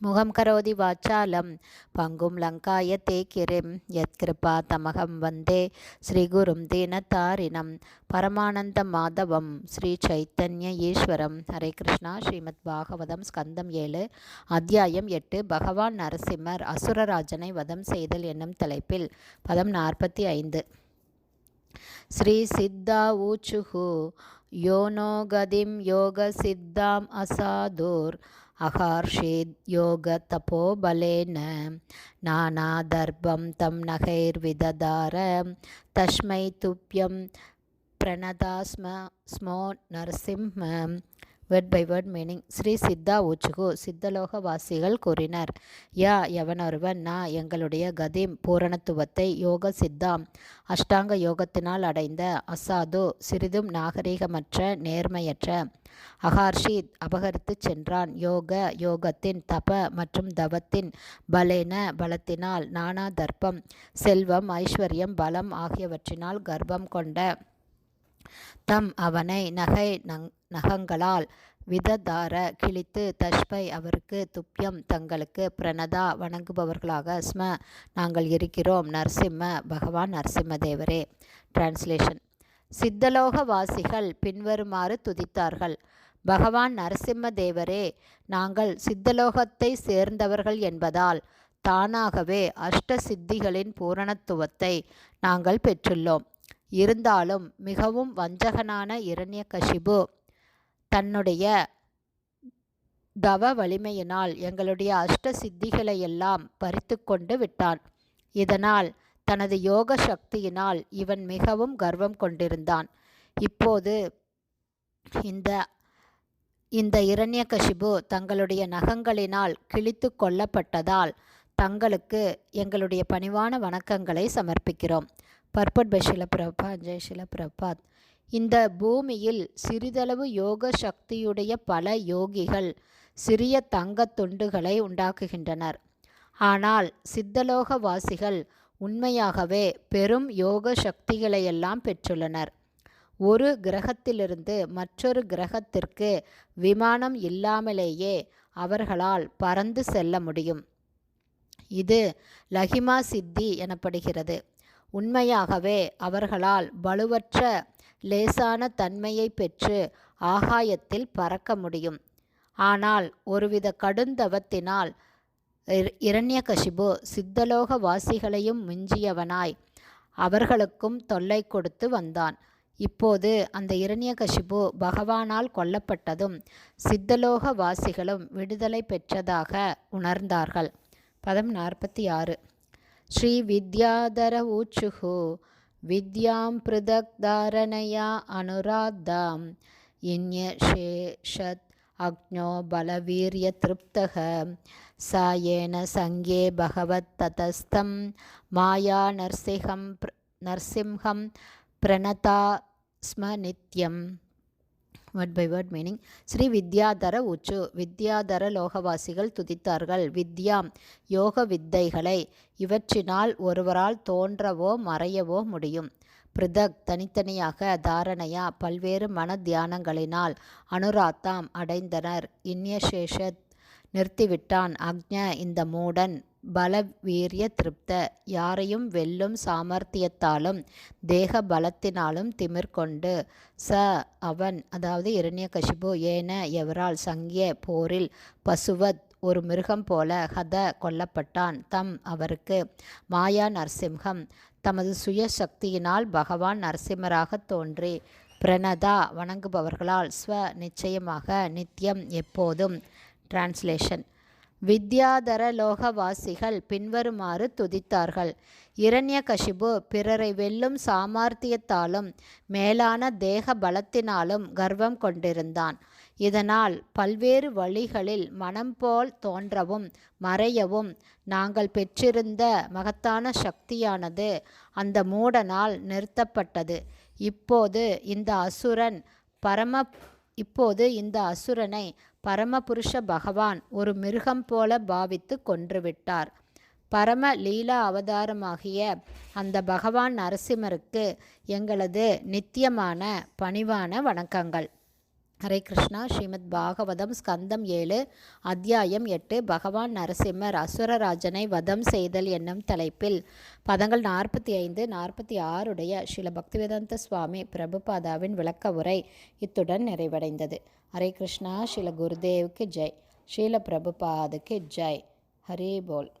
முகம் கரோதி வாச்சாலம். பங்கும் லங்காய தே கிரிம் யத்கிருபா தமகம் வந்தே. ஸ்ரீகுரும் தீனத்தாரினம் பரமானந்த மாதவம். ஸ்ரீ சைத்தன்ய ஈஸ்வரம். ஹரே கிருஷ்ணா. ஸ்ரீமத் பாகவதம் ஸ்கந்தம் ஏழு. அத்தியாயம் எட்டு. பகவான் நரசிம்மர் அசுரராஜனை வதம் செய்தல் என்னும் தலைப்பில். பதம் நாற்பத்தி ஐந்து. ஸ்ரீ சித்தா ஊச்சுகு யோனோகதிம் யோக சித்தாம் அசாதூர். அகார்ஷேத் யோக தபோபலேன நானாதர்பம் தம் நகைர்விததார தஸ்மை துப்பியம் பிரணதாஸ்ம ஸ்மோ Narasimha word by word meaning Shri Siddha ஊச்சுகு சித்தலோக வாசிகள் கூறினர். யா எவனொருவன்? நா எங்களுடைய கதிம் பூரணத்துவத்தை யோக சித்தாம். அஷ்டாங்க யோகத்தினால் அடைந்த அசாது சிறிதும் நாகரிகமற்ற நேர்மையற்ற. அகார்ஷித் அபகரித்து சென்றான். யோக யோகத்தின் தப மற்றும் தவத்தின் பலேன பலத்தினால் நானா தர்ப்பம் செல்வம் ஐஸ்வர்யம் பலம் ஆகியவற்றினால் கர்ப்பம் கொண்ட தம் அவனை நகை நங் நகங்களால் விததார கிழித்து தஷ்பை அவருக்கு துப்பியம் தங்களுக்கு பிரணதா வணங்குபவர்களாக ஸ்ம நாங்கள் இருக்கிறோம் நரசிம்ம பகவான் நரசிம்மதேவரே டிரான்ஸ்லேஷன் சித்தலோக வாசிகள் பின்வருமாறு துதித்தார்கள். பகவான் நரசிம்ம தேவரே நாங்கள் சித்தலோகத்தை சேர்ந்தவர்கள் என்பதால் தானாகவே அஷ்ட சித்திகளின் பூரணத்துவத்தை நாங்கள் பெற்றுள்ளோம். இருந்தாலும் மிகவும் வஞ்சகனான இரண்யகசிபு தன்னுடைய தவ வலிமையினால் எங்களுடைய அஷ்ட சித்திகளையெல்லாம் பறித்து கொண்டு விட்டான். இதனால் தனது யோக சக்தியினால் இவன் மிகவும் கர்வம் கொண்டிருந்தான். இப்போது இந்த இந்த இரண்யகசிபு தங்களுடைய நகங்களினால் கிழித்து கொல்லப்பட்டதால் தங்களுக்கு எங்களுடைய பணிவான வணக்கங்களை சமர்ப்பிக்கிறோம். பர்பட் பை ஷிலபிரபாத் ஜெய் ஷிலபிரபாத் இந்த பூமியில் சிறிதளவு யோக சக்தியுடைய பல யோகிகள் சிறிய தங்கத் துண்டுகளை உண்டாக்குகின்றனர். ஆனால் சித்தலோகவாசிகள் உண்மையாகவே பெரும் யோக சக்திகளையெல்லாம் பெற்றுள்ளனர். ஒரு கிரகத்திலிருந்து மற்றொரு கிரகத்திற்கு விமானம் இல்லாமலேயே அவர்களால் பறந்து செல்ல முடியும். இது லஹிமா சித்தி எனப்படுகிறது. உண்மையாகவே அவர்களால் வலுவற்ற லேசான தன்மையை பெற்று ஆகாயத்தில் பறக்க முடியும். ஆனால் ஒருவித கடுந்தவத்தினால் இரண்யகசிபு சித்தலோக வாசிகளையும் மிஞ்சியவனாய் அவர்களுக்கும் தொல்லை கொடுத்து வந்தான். இப்போது அந்த இரண்யகசிபு பகவானால் கொல்லப்பட்டதும் சித்தலோக வாசிகளும் விடுதலை பெற்றதாக உணர்ந்தார்கள். பதம் நாற்பத்தி ஆறு. ஸ்ரீ வித்யாதர ஊச்சுகு வித்யாம் பிருதக் தாரணயா அனுராத்தாம் இன்யசேஷத் அக்ஞோ பலவீரிய திருப்தக. சாயேன சங்கே பகவத் ததஸ்தம். மாயா நர்சிகம் நர்சிம்ஹம் பிரணதா ஸ்ம நித்யம். Word by word meaning Sri வித்யாதர உச்சு வித்யாதர லோகவாசிகள் துதித்தார்கள். வித்யாம் யோக வித்தைகளை இவற்றினால் ஒருவரால் தோன்றவோ மறையவோ முடியும். பிருதக் தனித்தனியாக தாரணையா பல்வேறு மன தியானங்களினால் அனுராத்தாம் அடைந்தனர். இன்யசேஷத் நிறுத்திவிட்டான். அக்ஞ இந்த மூடன் பலவீரிய திருப்த. யாரையும் வெல்லும் சாமர்த்தியத்தாலும் தேக பலத்தினாலும் திமிர்கொண்டு ச அவன் அதாவது இரண்யகசிபு ஏன எவரால் சங்கிய போரில் பசுவத் ஒரு மிருகம் போல ஹத கொல்லப்பட்டான். தம் அவருக்கு மாயா நரசிம்ஹம் தமது சுய சக்தியினால் பகவான் நரசிம்மராக தோன்றி பிரணதா வணங்குபவர்களால் ஸ்வ நிச்சயமாக நித்தியம் எப்போதும். டிரான்ஸ்லேஷன் வித்யாதர லோகவாசிகள் பின்வருமாறு துதித்தார்கள். இரண்யகசிபு பிறரை வெல்லும் சாமர்த்தியத்தாலும் மேலான தேக பலத்தினாலும் கர்வம் கொண்டிருந்தான். இதனால் பல்வேறு வழிகளில் மனம் போல் தோன்றவும் மறையவும் நாங்கள் பெற்றிருந்த மகத்தான சக்தியானது அந்த மூடனால் நிறுத்தப்பட்டது. இப்போது இந்த அசுரன் பரம இப்போது இந்த அசுரனை பரமபுருஷ பகவான் ஒரு மிருகம் போல பாவித்து கொன்றுவிட்டார். பரம லீலா அவதாரமாகிய அந்த பகவான் நரசிம்மருக்கு எங்களது நித்தியமான பணிவான வணக்கங்கள். ஹரே கிருஷ்ணா ஸ்ரீமத் பாகவதம் ஸ்கந்தம் ஏழு அத்தியாயம் எட்டு பகவான் நரசிம்மர் அசுரராஜனை வதம் செய்தல் என்னும் தலைப்பில் பதங்கள் நாற்பத்தி ஐந்து நாற்பத்தி ஆறுடைய ஸ்ரீல பக்திவேதாந்த சுவாமி பிரபுபாதாவின் விளக்க உரை இத்துடன் நிறைவடைந்தது. ஹரே கிருஷ்ணா ஸ்ரீல குருதேவுக்கு ஜெய் ஸ்ரீல பிரபுபாதுக்கு ஜெய். ஹரே போல்.